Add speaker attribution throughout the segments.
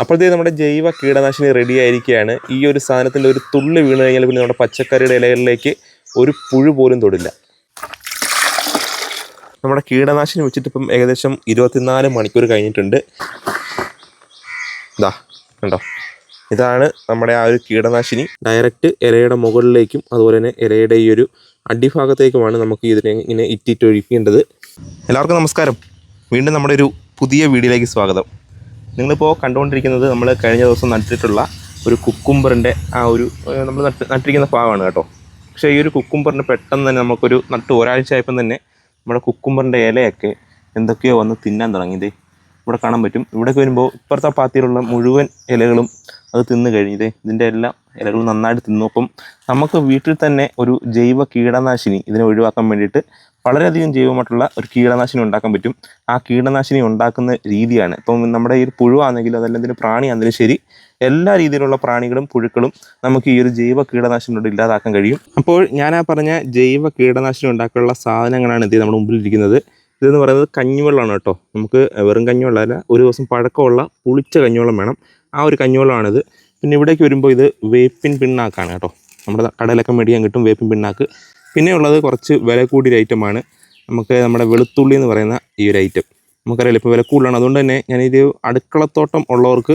Speaker 1: അപ്പോഴത്തേ നമ്മുടെ ജൈവ കീടനാശിനി റെഡി ആയിരിക്കുകയാണ്. ഈ ഒരു സാധനത്തിന്റെ ഒരു തുള്ളി വീണ് കഴിഞ്ഞാൽ പിന്നെ നമ്മുടെ പച്ചക്കറിയുടെ ഇലകളിലേക്ക് ഒരു പുഴു പോലും തൊടില്ല. നമ്മുടെ കീടനാശിനി വെച്ചിട്ട് ഇപ്പം ഏകദേശം ഇരുപത്തിനാല് മണിക്കൂർ കഴിഞ്ഞിട്ടുണ്ട്. ഇതാ കണ്ടോ? ഇതാണ് നമ്മുടെ ആ ഒരു കീടനാശിനി. ഡയറക്റ്റ് ഇലയുടെ മുകളിലേക്കും അതുപോലെ തന്നെ ഇലയുടെ ഈ ഒരു അടിഭാഗത്തേക്കുമാണ് നമുക്ക് ഇതിനെ ഇങ്ങനെ ഇറ്റിറ്റ് ഒഴിക്കേണ്ടത് എല്ലാവർക്കും നമസ്കാരം. വീണ്ടും നമ്മുടെ ഒരു പുതിയ വീഡിയോയിലേക്ക് സ്വാഗതം. നിങ്ങളിപ്പോൾ കണ്ടുകൊണ്ടിരിക്കുന്നത് നമ്മൾ കഴിഞ്ഞ ദിവസം നട്ടിട്ടുള്ള ഒരു കുക്കുംബറിന്റെ ആ ഒരു നമ്മൾ നട്ട് നട്ടിരിക്കുന്ന ഭാഗമാണ് കേട്ടോ. പക്ഷേ ഈ ഒരു കുക്കുംബറിന് പെട്ടെന്ന് തന്നെ നമുക്കൊരു നട്ട് ഒരാഴ്ച ആയപ്പം തന്നെ നമ്മുടെ കുക്കുംബറിന്റെ ഇലയൊക്കെ എന്തൊക്കെയോ വന്ന് തിന്നാൻ തുടങ്ങിയത് ഇവിടെ കാണാൻ പറ്റും. ഇവിടേക്ക് വരുമ്പോൾ ഇപ്പുറത്തെ പാത്തിയിലുള്ള മുഴുവൻ ഇലകളും അത് തിന്ന് കഴിഞ്ഞത് ഇതേ ഇതിന്റെ എല്ലാം ഇലകളും നന്നായിട്ട് തിന്നു. അപ്പം നമുക്ക് വീട്ടിൽ തന്നെ ഒരു ജൈവ കീടനാശിനി ഇതിനെ ഒഴിവാക്കാൻ വേണ്ടിയിട്ട് വളരെയധികം ജൈവമായിട്ടുള്ള ഒരു കീടനാശിനി ഉണ്ടാക്കാൻ പറ്റും. ആ കീടനാശിനി ഉണ്ടാക്കുന്ന രീതിയാണ്. ഇപ്പം നമ്മുടെ ഈ പുഴുവാണെങ്കിലും അതല്ല ഇതിന് പ്രാണിയാണെങ്കിലും ശരി എല്ലാ രീതിയിലുള്ള പ്രാണികളും പുഴുക്കളും നമുക്ക് ഈ ഒരു ജൈവ കീടനാശിനിയോട് ഇല്ലാതാക്കാൻ കഴിയും. അപ്പോൾ ഞാൻ ആ പറഞ്ഞ ജൈവ കീടനാശിനി ഉണ്ടാക്കാനുള്ള സാധനങ്ങളാണ് ഇത് നമ്മുടെ മുമ്പിലിരിക്കുന്നത്. ഇതെന്ന് പറയുന്നത് കഞ്ഞിവെള്ളമാണ് കേട്ടോ. നമുക്ക് വെറും കഞ്ഞിവെള്ളമല്ല ഒരു ദിവസം പഴക്കമുള്ള പുളിച്ച കഞ്ഞിവെള്ളം വേണം. ആ ഒരു കഞ്ഞിവെള്ളമാണിത്. പിന്നെ ഇവിടേക്ക് വരുമ്പോൾ ഇത് വേപ്പിൻ പിണ്ണാക്കാണ് കേട്ടോ. നമ്മുടെ കടയിലൊക്കെ മേടിക്കാൻ കിട്ടും വേപ്പിൻ പിണ്ണാക്ക്. പിന്നെ ഉള്ളത് കുറച്ച് വില കൂടിയൊരു ഐറ്റമാണ്. നമുക്ക് നമ്മുടെ വെളുത്തുള്ളി എന്ന് പറയുന്ന ഈ ഒരു ഐറ്റം. നമുക്കറിയാലോ ഇപ്പോൾ വില കൂടുതലാണ്. അതുകൊണ്ട് തന്നെ ഞാനിത് അടുക്കളത്തോട്ടം ഉള്ളവർക്ക്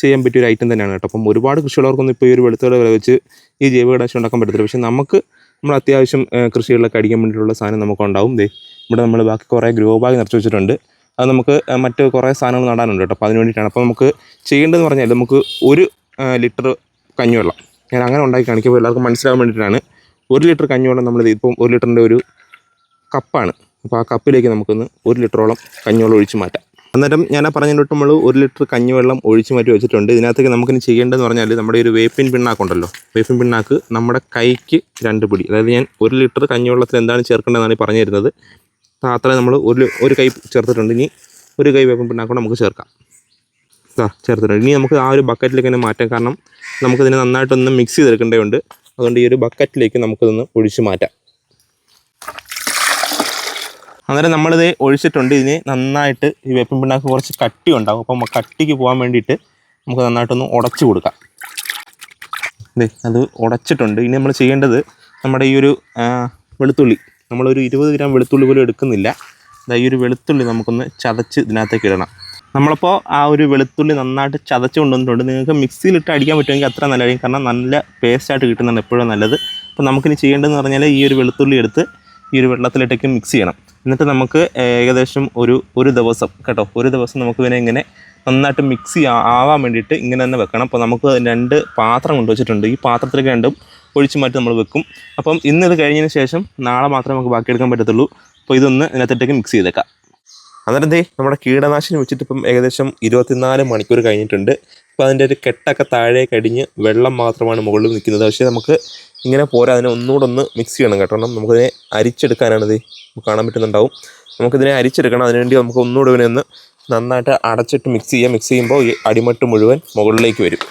Speaker 1: ചെയ്യാൻ പറ്റിയ ഒരു ഐറ്റം തന്നെയാണ് കേട്ടോ. അപ്പം ഒരുപാട് കൃഷിയുള്ളവർക്കൊന്നും ഇപ്പോൾ ഈ ഒരു വെളുത്തുള്ളി വില വെച്ച് ഈ ജൈവ കീടനാശിനി ഉണ്ടാക്കാൻ പറ്റത്തില്ല. പക്ഷേ നമുക്ക് നമ്മൾ അത്യാവശ്യം കൃഷികളിലൊക്കെ അടിക്കാൻ വേണ്ടിയിട്ടുള്ള സാധനം നമുക്ക് ഉണ്ടാവും ദേ ഇവിടെ നമ്മൾ ബാക്കി കുറേ ഗ്രോ ബാഗ് നിറച്ച് വെച്ചിട്ടുണ്ട്. അത് നമുക്ക് മറ്റ് കുറേ സാധനങ്ങൾ നടാനുണ്ട് കേട്ടോ. അപ്പോൾ അതിന് വേണ്ടിയിട്ടാണ്. അപ്പോൾ നമുക്ക് ചെയ്യേണ്ടതെന്ന് പറഞ്ഞാൽ നമുക്ക് ഒരു ലിറ്റർ കഞ്ഞിവെള്ളം. ഞാൻ അങ്ങനെ ഉണ്ടാക്കി കാണിക്കുമ്പോൾ എല്ലാവർക്കും മനസ്സിലാകാൻ വേണ്ടിയിട്ടാണ്. ഒരു ലിറ്റർ കഞ്ഞിവെള്ളം നമ്മൾ ഇപ്പം ഒരു ലിറ്ററിന്റെ ഒരു കപ്പാണ്. അപ്പോൾ ആ കപ്പിലേക്ക് നമുക്കൊന്ന് ഒരു ലിറ്ററോളം കഞ്ഞിവെള്ളം ഒഴിച്ച് മാറ്റാം. അന്നേരം ഞാൻ ആ പറഞ്ഞിട്ട് നമ്മൾ ഒരു ലിറ്റർ കഞ്ഞിവെള്ളം ഒഴിച്ച് മാറ്റി വെച്ചിട്ടുണ്ട്. ഇതിനകത്തേക്ക് നമുക്കിനി ചെയ്യേണ്ടതെന്ന് പറഞ്ഞാൽ നമ്മുടെ ഒരു വേപ്പിൻ പിണ്ണാക്കുണ്ടല്ലോ. വേപ്പിൻ പിണ്ണാക്ക് നമ്മുടെ കൈക്ക് രണ്ട് പിടി. അതായത് ഞാൻ ഒരു ലിറ്റർ കഞ്ഞിവെള്ളത്തിൽ എന്താണ് ചേർക്കേണ്ടതെന്നാണ് ഈ പറഞ്ഞു തരുന്നത് അത്ര നമ്മൾ ഒരു ഒരു കൈ ചേർത്തിട്ടുണ്ട്. ഇനി ഒരു കൈ വേപ്പിൻ പിണ്ണാക്കൂടെ നമുക്ക് ചേർക്കാം. ചേർത്തിട്ടുണ്ട്. ഇനി നമുക്ക് ആ ഒരു ബക്കറ്റിലേക്ക് തന്നെ മാറ്റാം. കാരണം നമുക്കിതിനെ നന്നായിട്ടൊന്ന് മിക്സ് ചെയ്തെടുക്കേണ്ടതുണ്ട്. അതുകൊണ്ട് ഈ ഒരു ബക്കറ്റിലേക്ക് നമുക്കിതൊന്ന് ഒഴിച്ചു മാറ്റാം. അന്നേരം നമ്മളിത് ഒഴിച്ചിട്ടുണ്ട്. ഇതിന് നന്നായിട്ട് ഈ വേപ്പിൻ പിണ്ണാക്ക് കുറച്ച് കട്ടി ഉണ്ടാകും അപ്പം കട്ടിക്ക് പോകാൻ വേണ്ടിയിട്ട് നമുക്ക് നന്നായിട്ടൊന്ന് ഉടച്ചു കൊടുക്കാം. ഇതേ അത് ഉടച്ചിട്ടുണ്ട്. ഇനി നമ്മൾ ചെയ്യേണ്ടത് നമ്മുടെ ഈ ഒരു വെളുത്തുള്ളി. നമ്മളൊരു ഇരുപത് ഗ്രാം വെളുത്തുള്ളി പോലും എടുക്കുന്നില്ല. ഈ ഒരു വെളുത്തുള്ളി നമുക്കൊന്ന് ചതച്ച് ഇതിനകത്തേക്ക് ഇടണം. നമ്മളിപ്പോൾ ആ ഒരു വെളുത്തുള്ളി നന്നായിട്ട് ചതച്ച് കൊണ്ടുവന്നിട്ടുണ്ട്. നിങ്ങൾക്ക് മിക്സിയിലിട്ട് അടിക്കാൻ പറ്റുമെങ്കിൽ അത്ര നല്ലതായിരിക്കും കാരണം നല്ല പേസ്റ്റായിട്ട് കിട്ടുന്നതാണ് എപ്പോഴും നല്ലത്. അപ്പോൾ നമുക്കിനി ചെയ്യേണ്ടതെന്ന് പറഞ്ഞാൽ ഈ ഒരു വെളുത്തുള്ളി എടുത്ത് ഈ ഒരു വെള്ളത്തിലിട്ടേക്ക് മിക്സ് ചെയ്യണം. എന്നിട്ട് നമുക്ക് ഏകദേശം ഒരു ഒരു ദിവസം കേട്ടോ ഒരു ദിവസം നമുക്ക് പിന്നെ ഇങ്ങനെ നന്നായിട്ട് മിക്സ് ആവാൻ വേണ്ടിയിട്ട് ഇങ്ങനെ തന്നെ വെക്കണം. അപ്പോൾ നമുക്ക് രണ്ട് പാത്രം കൊണ്ടുവച്ചിട്ടുണ്ട് ഈ പാത്രത്തിലേക്ക് രണ്ടും ഒഴിച്ച് മാറ്റി നമ്മൾ വെക്കും. അപ്പം ഇന്ന് ഇത് കഴിഞ്ഞതിന് ശേഷം നാളെ മാത്രമേ നമുക്ക് ബാക്കിയെടുക്കാൻ പറ്റത്തുള്ളൂ. അപ്പോൾ ഇതൊന്ന് ഇതിനകത്തേക്ക് മിക്സ് ചെയ്തേക്കാം. അന്നേരം ദേ നമ്മുടെ കീടനാശിനി വെച്ചിട്ട് ഇപ്പം ഏകദേശം ഇരുപത്തിനാല് മണിക്കൂർ കഴിഞ്ഞിട്ടുണ്ട്. അപ്പോൾ അതിന്റെ ഒരു കെട്ടൊക്കെ താഴേക്ക് അടിഞ്ഞ് വെള്ളം മാത്രമാണ് മുകളിൽ നിൽക്കുന്നത്. പക്ഷേ നമുക്ക് ഇങ്ങനെ പോരാ അതിനെ ഒന്നുകൂടെ ഒന്ന് മിക്സ് ചെയ്യണം കേട്ടോ. നമുക്കതിനെ അരിച്ചെടുക്കാനാണ് നമുക്ക് കാണാൻ പറ്റുന്നുണ്ടാവും. നമുക്കിതിനെ അരിച്ചെടുക്കണം അതിനുവേണ്ടി നമുക്ക് ഒന്നുകൂടെ ഇവനെ ഒന്ന് നന്നായിട്ട് അടച്ചിട്ട് മിക്സ് ചെയ്യാം. മിക്സ് ചെയ്യുമ്പോൾ ഈ അടിമട്ട് മുഴുവൻ മുകളിലേക്ക് വരും.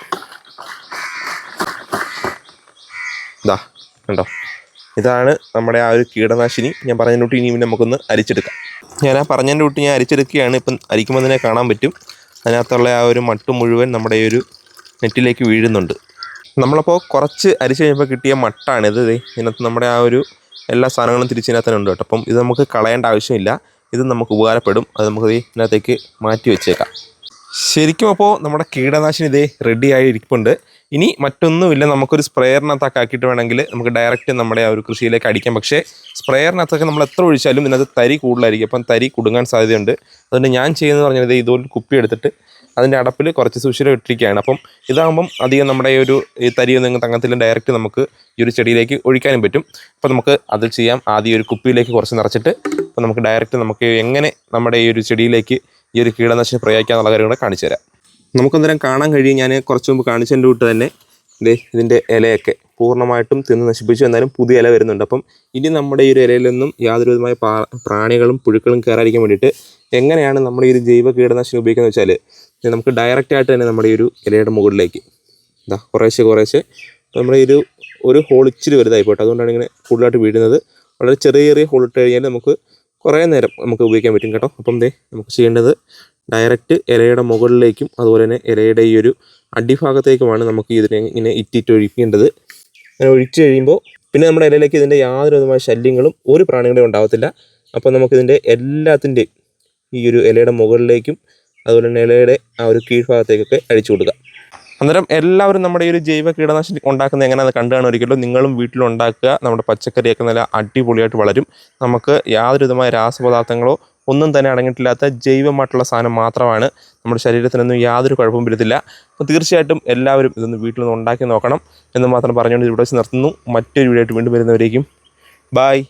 Speaker 1: ഇതാ കണ്ടോ? ഇതാണ് നമ്മുടെ ആ ഒരു കീടനാശിനി. ഞാൻ പറഞ്ഞതിനോട്ട് ഇനി നമുക്കൊന്ന് അരിച്ചെടുക്കാം. ഞാൻ ആ പറഞ്ഞതിന്റെ കൂട്ടി ഞാൻ അരിച്ചെടുക്കുകയാണ്. ഇപ്പം അരിക്കുമ്പോൾ തന്നെ കാണാൻ പറ്റും. അതിനകത്തുള്ള ആ ഒരു മട്ട് മുഴുവൻ നമ്മുടെ ഈ ഒരു നെറ്റിലേക്ക് വീഴുന്നുണ്ട്. നമ്മളപ്പോൾ കുറച്ച് അരിച്ച് കഴിയുമ്പോൾ കിട്ടിയ മട്ടാണിത് ഇതിനകത്ത് നമ്മുടെ ആ ഒരു എല്ലാ സാധനങ്ങളും തിരിച്ചതിനകത്ത് തന്നെ ഉണ്ട് കേട്ടോ. അപ്പം ഇത് നമുക്ക് കളയേണ്ട ആവശ്യമില്ല. ഇത് നമുക്ക് ഉപകാരപ്പെടും. അത് നമുക്ക് ഇതിനകത്തേക്ക് മാറ്റി വെച്ചേക്കാം. ശരിക്കും അപ്പോൾ നമ്മുടെ കീടനാശിനി ഇതേ റെഡി ആയി ഇരിപ്പുണ്ട്. ഇനി മറ്റൊന്നുമില്ല. നമുക്കൊരു സ്പ്രെയറിനകത്തൊക്കെ ആക്കിയിട്ട് വേണമെങ്കിൽ നമുക്ക് ഡയറക്റ്റ് നമ്മുടെ ആ ഒരു കൃഷിയിലേക്ക് അടിക്കാം. പക്ഷേ സ്പ്രെയറിനകത്തൊക്കെ നമ്മൾ എത്ര ഒഴിച്ചാലും ഇതിനകത്ത് തരി കൂടുതലായിരിക്കും. അപ്പം തരി കുടുങ്ങാൻ സാധ്യതയുണ്ട്. അതുകൊണ്ട് ഞാൻ ചെയ്യുന്നത് പറഞ്ഞത് ഇതുപോലെ കുപ്പി എടുത്തിട്ട് അതിന്റെ അടപ്പിൽ കുറച്ച് സുഷിരം ഇട്ടിരിക്കുകയാണ്. അപ്പം ഇതാകുമ്പം അധികം നമ്മുടെ ഈ ഒരു ഈ തരിയൊന്നും തങ്ങത്തിൽ ഡയറക്റ്റ് നമുക്ക് ഈ ഒരു ചെടിയിലേക്ക് ഒഴിക്കാനും പറ്റും. അപ്പോൾ നമുക്ക് അത് ചെയ്യാം. ആദ്യം ഒരു കുപ്പിയിലേക്ക് കുറച്ച് നിറച്ചിട്ട് അപ്പോൾ നമുക്ക് ഡയറക്റ്റ് നമുക്ക് എങ്ങനെ നമ്മുടെ ഈ ഒരു ചെടിയിലേക്ക് ഈ ഒരു കീടനാശിനി പ്രയോഗിക്കാന്നുള്ള കാര്യം കൂടെ കാണിച്ചു തരാം നമുക്കന്നേരം കാണാൻ കഴിയും. ഞാൻ കുറച്ച് മുമ്പ് കാണിച്ചതിന്റെ കൂട്ട് തന്നെ. ഇതേ ഇതിന്റെ ഇലയൊക്കെ പൂർണമായിട്ടും തിന്ന് നശിപ്പിച്ചു. എന്നാലും പുതിയ ഇല വരുന്നുണ്ട്. അപ്പം ഇനി നമ്മുടെ ഈ ഒരു ഇലയിലൊന്നും യാതൊരു വിധമായ പ്രാണികളും പുഴുക്കളും കയറാതിരിക്കാൻ വേണ്ടിയിട്ട് എങ്ങനെയാണ് നമ്മൾ ഈ ഒരു ജൈവ കീടനാശിനി ഉപയോഗിക്കുന്നത് വെച്ചാൽ നമുക്ക് ഡയറക്റ്റ് ആയിട്ട് തന്നെ നമ്മുടെ ഈ ഒരു ഇലയുടെ മുകളിലേക്ക്. ഇതാ കുറേശ്ശെ കുറേശ്ശെ. നമ്മുടെ ഈ ഒരു ഒരു ഹോൾ ഇച്ചിരി വലുതായി പോട്ടെ അതുകൊണ്ടാണ് ഇങ്ങനെ കൂടുതലായിട്ട് വീഴുന്നത്. വളരെ ചെറിയ ചെറിയ ഹോൾ ഇട്ട് കഴിഞ്ഞാൽ നമുക്ക് കുറേ നേരം നമുക്ക് ഉപയോഗിക്കാൻ പറ്റും കേട്ടോ. അപ്പം ദേ നമുക്ക് ചെയ്യേണ്ടത് ഡയറക്റ്റ് ഇലയുടെ മുകളിലേക്കും അതുപോലെ തന്നെ ഇലയുടെ ഈ ഒരു അടിഭാഗത്തേക്കുമാണ് നമുക്ക് ഇതിനെ ഇങ്ങനെ ഇറ്റിറ്റ് ഒഴിക്കേണ്ടത്. അങ്ങനെ ഒഴിച്ചു കഴിയുമ്പോൾ പിന്നെ നമ്മുടെ ഇലയിലേക്ക് ഇതിന്റെ യാതൊരു വിധമായ ശല്യങ്ങളും ഒരു പ്രാണികളുടെയും ഉണ്ടാകത്തില്ല അപ്പോൾ നമുക്കിതിന്റെ എല്ലാത്തിന്റെയും ഈ ഒരു ഇലയുടെ മുകളിലേക്കും അതുപോലെ തന്നെ ഇലയുടെ ആ ഒരു കീഴ്ഭാഗത്തേക്കൊക്കെ അഴിച്ചു കൊടുക്കുക. അന്നേരം എല്ലാവരും നമ്മുടെ ഈ ഒരു ജൈവ കീടനാശിനി ഉണ്ടാക്കുന്നത് എങ്ങനെയാണെന്ന് കണ്ടാണ് ഒരിക്കലും. നിങ്ങളും വീട്ടിലുണ്ടാക്കുക. നമ്മുടെ പച്ചക്കറിയൊക്കെ നല്ല അടിപൊളിയായിട്ട് വളരും. നമുക്ക് യാതൊരു വിധമായ രാസപദാർത്ഥങ്ങളോ ഒന്നും തന്നെ അടങ്ങിയിട്ടില്ലാത്ത ജൈവമായിട്ടുള്ള സാധനം മാത്രമാണ് നമ്മുടെ ശരീരത്തിനൊന്നും യാതൊരു കുഴപ്പവും വരുത്തില്ല. അപ്പോൾ തീർച്ചയായിട്ടും എല്ലാവരും ഇതൊന്ന് വീട്ടിൽ നിന്ന് ഉണ്ടാക്കി നോക്കണം എന്ന് മാത്രം പറഞ്ഞുകൊണ്ട് ഇവിടെ വെച്ച് നിർത്തുന്നു. മറ്റൊരു വീഡിയോ ആയിട്ട് വീണ്ടും വരുന്നവരേക്കും. ബായ്